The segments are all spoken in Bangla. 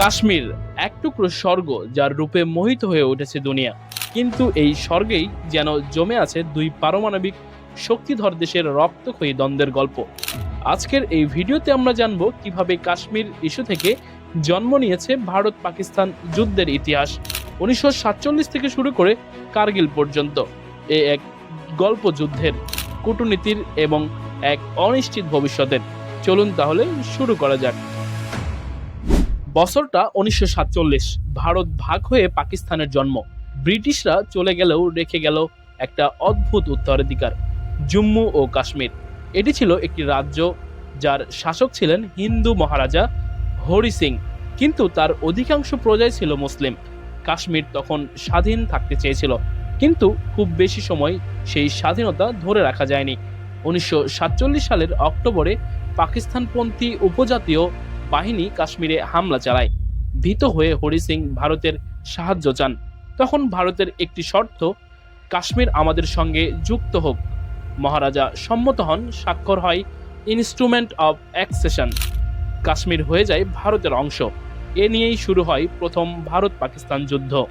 কাশ্মীর, এক টুকরো স্বর্গ যার রূপে মোহিত হয়ে উঠেছে দুনিয়া। কিন্তু এই স্বর্গেই যেন জমে আছে দুই পারমাণবিক শক্তিধর দেশের রক্তক্ষয়ী দ্বন্দ্বের গল্প। আজকের এই ভিডিওতে আমরা জানব কীভাবে কাশ্মীর ইস্যু থেকে জন্ম নিয়েছে ভারত পাকিস্তান যুদ্ধের ইতিহাস, উনিশশো সাতচল্লিশ থেকে শুরু করে কার্গিল পর্যন্ত। এ এক গল্প যুদ্ধের কূটনীতির এবং এক অনিশ্চিত ভবিষ্যতের। চলুন তাহলে শুরু করা যাক। বছরটা উনিশশো সাতচল্লিশ। ভারত ভাগ হয়ে পাকিস্তানের জন্ম। ব্রিটিশরা চলে গেলেও রেখে গেল একটা অদ্ভুত উত্তরাধিকার, জম্মু ও কাশ্মীর। এটি ছিল একটি রাজ্য যার শাসক ছিলেন হিন্দু মহারাজা হরি সিং। কিন্তু তার অধিকাংশ প্রজাই ছিল মুসলিম। কাশ্মীর তখন স্বাধীন থাকতে চেয়েছিল। কিন্তু খুব বেশি সময় সেই স্বাধীনতা ধরে রাখা যায়নি। উনিশশো সাতচল্লিশ সালের অক্টোবরে পাকিস্তানপন্থী উপজাতীয় বাহিনী কাশ্মীরে হামলা চালায়। ভীত হয়ে হরি সিং ভারতের সাহায্য চান। তখন ভারতের একটি শর্ত, কাশ্মীর আমাদের সঙ্গে যুক্ত হোক। মহারাজা সম্মত হন, স্বাক্ষর হয় ইনস্ট্রুমেন্ট অব অ্যাক্সেশন। কাশ্মীর হয়ে যায় ভারতের অংশ। এ নিয়েই শুরু হয় প্রথম ভারত পাকিস্তান যুদ্ধ।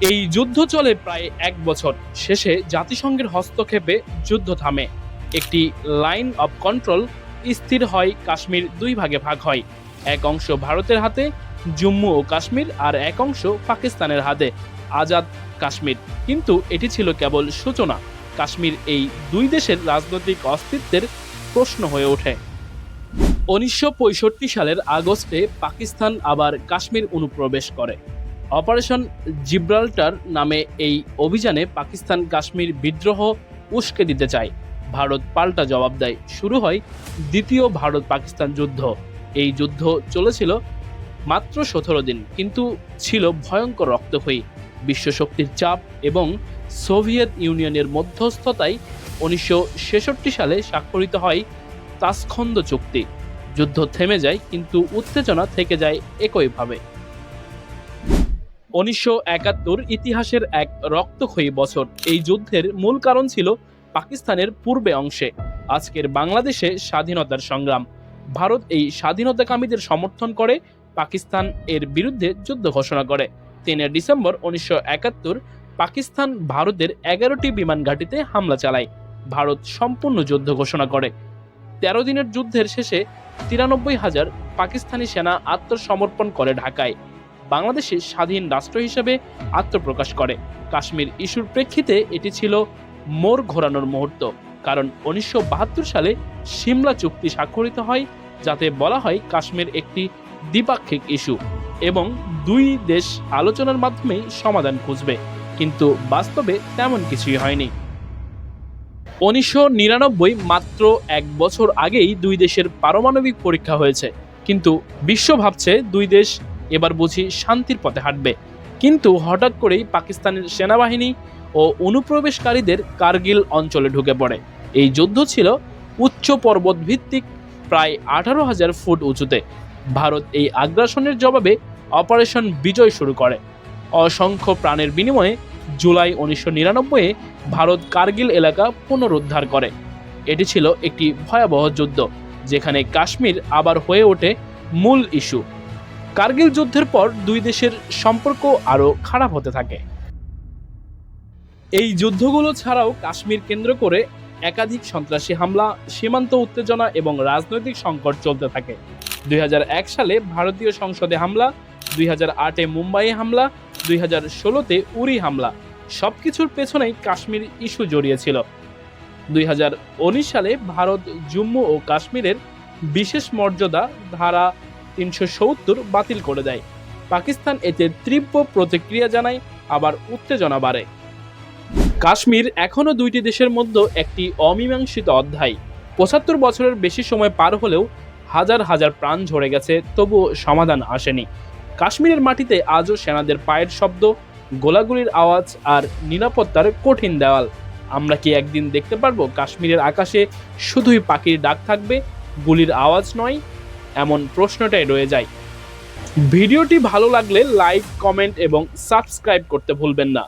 এই যুদ্ধ চলে প্রায় এক বছর। শেষে জাতিসংঘের হস্তক্ষেপে যুদ্ধ থামে। একটি লাইন অব কন্ট্রোল স্থির হয়, কাশ্মীর দুই ভাগে ভাগ হয়। এক অংশ ভারতের হাতে, জম্মু ও কাশ্মীর, আর এক অংশ পাকিস্তানের হাতে, আজাদ কাশ্মীর। কিন্তু এটি ছিল কেবল সূচনা। কাশ্মীর এই দুই দেশের রাজনৈতিক অস্তিত্বের প্রশ্ন হয়ে ওঠে। উনিশশো পঁয়ষট্টি সালের আগস্টে পাকিস্তান আবার কাশ্মীর অনুপ্রবেশ করে। অপারেশন জিব্রাল্টার নামে এই অভিযানে পাকিস্তান কাশ্মীর বিদ্রোহ উস্কে দিতে চায়। ভারত পাল্টা জবাব দেয়। শুরু হয় দ্বিতীয় ভারত পাকিস্তান যুদ্ধ। এই যুদ্ধ চলেছিল মাত্র সতেরো দিন, কিন্তু ছিল ভয়ঙ্কর রক্তক্ষয়ী। বিশ্বশক্তির চাপ এবং সোভিয়েত ইউনিয়নের মধ্যস্থতায় উনিশশো ছেষট্টি সালে স্বাক্ষরিত হয় তাসখন্দ চুক্তি। যুদ্ধ থেমে যায়, কিন্তু উত্তেজনা থেকে যায় একইভাবে। উনিশশো একাত্তর ইতিহাসের এক রক্তক্ষয়ী বছর। এই যুদ্ধের মূল কারণ ছিল পাকিস্তানের পূর্বে অংশে। আজকের বাংলাদেশে স্বাধীনতার সংগ্রাম। ভারত এই স্বাধীনতাকামীদের সমর্থন করে, পাকিস্তান এর বিরুদ্ধে যুদ্ধ ঘোষণা করে। তিন ডিসেম্বর উনিশশো একাত্তর, পাকিস্তান ভারতের এগারোটি বিমান ঘাঁটিতে হামলা চালায়। ভারত সম্পূর্ণ যুদ্ধ ঘোষণা করে। তেরো দিনের যুদ্ধের শেষে তিরানব্বই হাজার পাকিস্তানি সেনা আত্মসমর্পণ করে ঢাকায়। বাংলাদেশে স্বাধীন রাষ্ট্র হিসেবে আত্মপ্রকাশ করে। কাশ্মীর ইস্যুর প্রেক্ষিতে এটি ছিল মোর ঘোরানোর মুহূর্ত। কারণ উনিশশো বাহাত্তর সালে সিমলা চুক্তি স্বাক্ষরিত হয়, যাতে বলা হয় কাশ্মীর একটি দ্বিপাক্ষিক ইস্যু এবং দুই দেশ আলোচনার মাধ্যমেই সমাধান খুঁজবে। কিন্তু বাস্তবে তেমন কিছুই হয়নি। উনিশশো নিরানব্বই মাত্র এক বছর আগেই দুই দেশের পারমাণবিক পরীক্ষা হয়েছে। কিন্তু বিশ্ব ভাবছে দুই দেশ এবার বুঝি শান্তির পথে হাঁটবে। কিন্তু হঠাৎ করেই পাকিস্তানের সেনাবাহিনী ও অনুপ্রবেশকারীদের কার্গিল অঞ্চলে ঢুকে পড়ে। এই যুদ্ধ ছিল উচ্চ পর্বত ভিত্তিক প্রায় আঠারো হাজার ফুট উঁচুতে। ভারত এই আগ্রাসনের জবাবে অপারেশন বিজয় শুরু করে। অসংখ্য প্রাণের বিনিময়ে জুলাই উনিশশো নিরানব্বইয়ে ভারত কার্গিল এলাকা পুনরুদ্ধার করে। এটি ছিল একটি ভয়াবহ যুদ্ধ, যেখানে কাশ্মীর আবার হয়ে ওঠে মূল ইস্যু। কার্গিল যুদ্ধের পর দুই দেশের সম্পর্ক আরও খারাপ হতে থাকে। এই যুদ্ধগুলো ছাড়াও কাশ্মীর কেন্দ্র করে একাধিক সন্ত্রাসী হামলা, সীমান্ত উত্তেজনা এবং রাজনৈতিক সংকট চলতে থাকে। দুই হাজার এক সালে ভারতীয় সংসদে হামলা, দুই হাজার আটে মুম্বাই হামলা, দুই হাজার ষোলোতে উরি হামলা সব কিছুর পেছনেই কাশ্মীর ইস্যু জড়িয়েছিল। দুই হাজার উনিশ সালে ভারত, জম্মু ও কাশ্মীরের বিশেষ মর্যাদা ধারা তিনশো সত্তর বাতিল করে দেয়। পাকিস্তান এতে তীব্র প্রতিক্রিয়া জানায়, আবার উত্তেজনা বাড়ে। কাশ্মীর এখনও দুইটি দেশের মধ্যে একটি অমীমাংসিত অধ্যায়। পঁচাত্তর বছরের বেশি সময় পার হলেও হাজার হাজার প্রাণ ঝরে গেছে, তবুও সমাধান আসেনি। কাশ্মীরের মাটিতে আজও সেনাদের পায়ের শব্দ, গোলাগুলির আওয়াজ আর নিরাপত্তার কঠিন দেওয়াল। আমরা কি একদিন দেখতে পারব কাশ্মীরের আকাশে শুধুই পাখির ডাক থাকবে, গুলির আওয়াজ নয়? এমন প্রশ্নটাই রয়ে যায়। ভিডিওটি ভালো লাগলে লাইক, কমেন্ট এবং সাবস্ক্রাইব করতে ভুলবেন না।